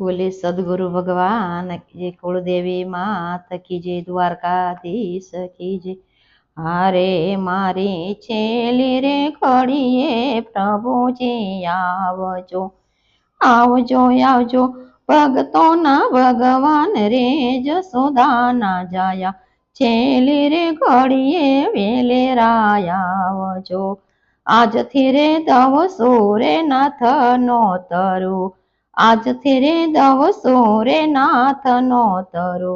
બોલે, સદગુરુ ભગવાન જે કુળદેવી માત, કી જય દ્વારકાધીશ, કી હારે મારી છેલી રે ખડીએ પ્રભુજી આવજો આવજો આવજો ભગતોના ભગવાન રે જસોદાના જાયા, છેલી રે ઘડીએ વેલે આવજો, આજથી રે તવ રે નાથ નો તરું આજથી રે દવસો રે નાથ નો તરો.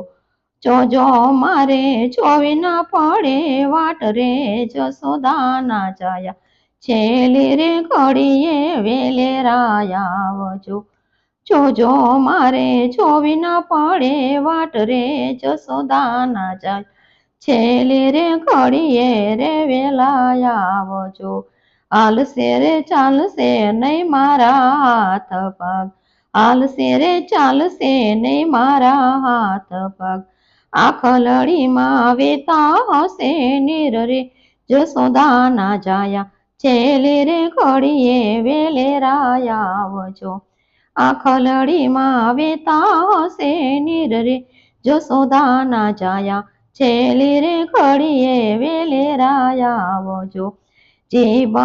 જોજો મારે જોવી ના પડે વાટ રે જસોદાના જાયા. છેલી રે ઘડીએ વેલે રાયાવજો જોજો મારે જોવી ના પડે વાટ રે જસોદાના જાય. છેલી રે ઘડીએ રે વેલા આવજો હાલશે રે ચાલશે નહીં મારા હાથ પગ. હાલશે રે ચાલશે ને મારા હાથ પગ? આખલડીમાં વેતા હશે નીર રે જસોદાના જાયા. છેલે રે ઘડીએ વેલે રાયાવજો આખલડીમાં વેતા હશે નીર રે જસોદાના જાયા. છેલે રે ઘડીએ વેલે રાયાવજો જીભ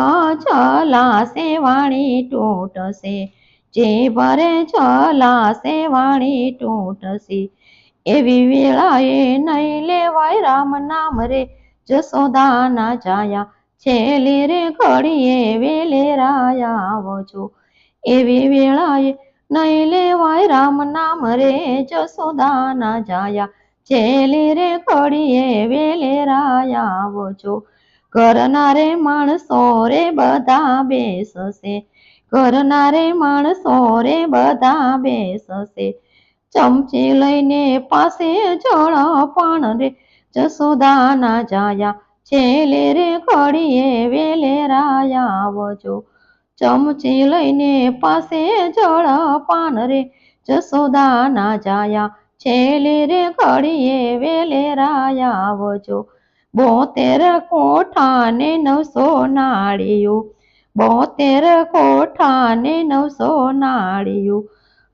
ચલાશે વાણી તૂટશે જે ભરે ચલાશે વાણી તૂટશે. એવી વેળાએ નહીં લેવાય રામ નામ રે જસોદાના જાયા. છેલે રે ઘડીએ વેલે આવજો એવી વેળાએ નહીં લેવાય રામ નામ રે જસોદાના જાયા. છેલે રે ઘડીએ વેલે આવજો ઘરના રે માણસો રે બધા બેસશે. ઘરના રે માણસો રે બધા બેસશે. ચમચી લઈને પાસે જળ પણ રે. જસોદાના જાયા છેલે રે, ઘડીએ વેલે આવજો. ચમચી લઈને પાસે જળ પાન રે. જસોદાના જાયા છેલે રે, ઘડીએ વેલે આવજો. બોતેર કોઠા ને નવસો નાળીઓ. બોતેર કોઠા ને નવસો નાળિયું.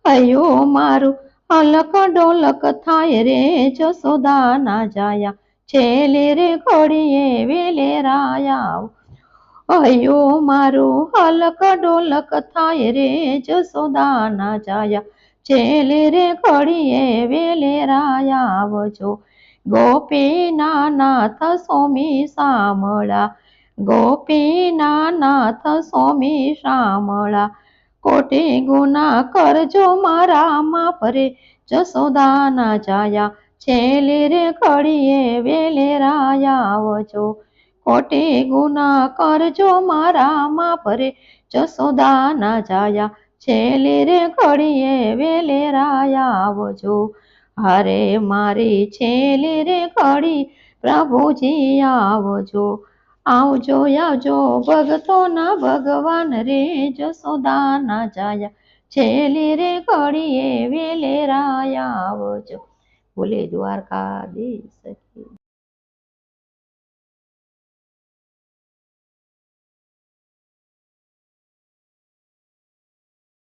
અયો મારું અલક ડોલક થાય રે જસોદાના જાયા. છેલે રે ઘડીએ વેલે રાયા. અયો મારું હલક ડોલક થાય રે જસોદાના જાયા. છેલે રે ઘડીએ વેલે રાયા આવજો ગોપીના નાથ સ્વામી સામળા ગોપીના નાથ સ્વામી શામળા, કોટી ગુના કરજો મારા માફ રે જસોદાના જાયા છેલે રે ઘડીએ વેલે આવજો કોટી ગુના કરજો મારા માફ રે જસોદાના જાયા છેલે રે ઘડીએ વેલે આવજો હરે મારી છેલે રે ઘડી પ્રભુજી આવજો. આવજો આવજો ભગતોના ભગવાન રે જસોદાના જાયા. છેલી રે ઘડીએ વેલે આવજો. બોલે દ્વારકાધીશ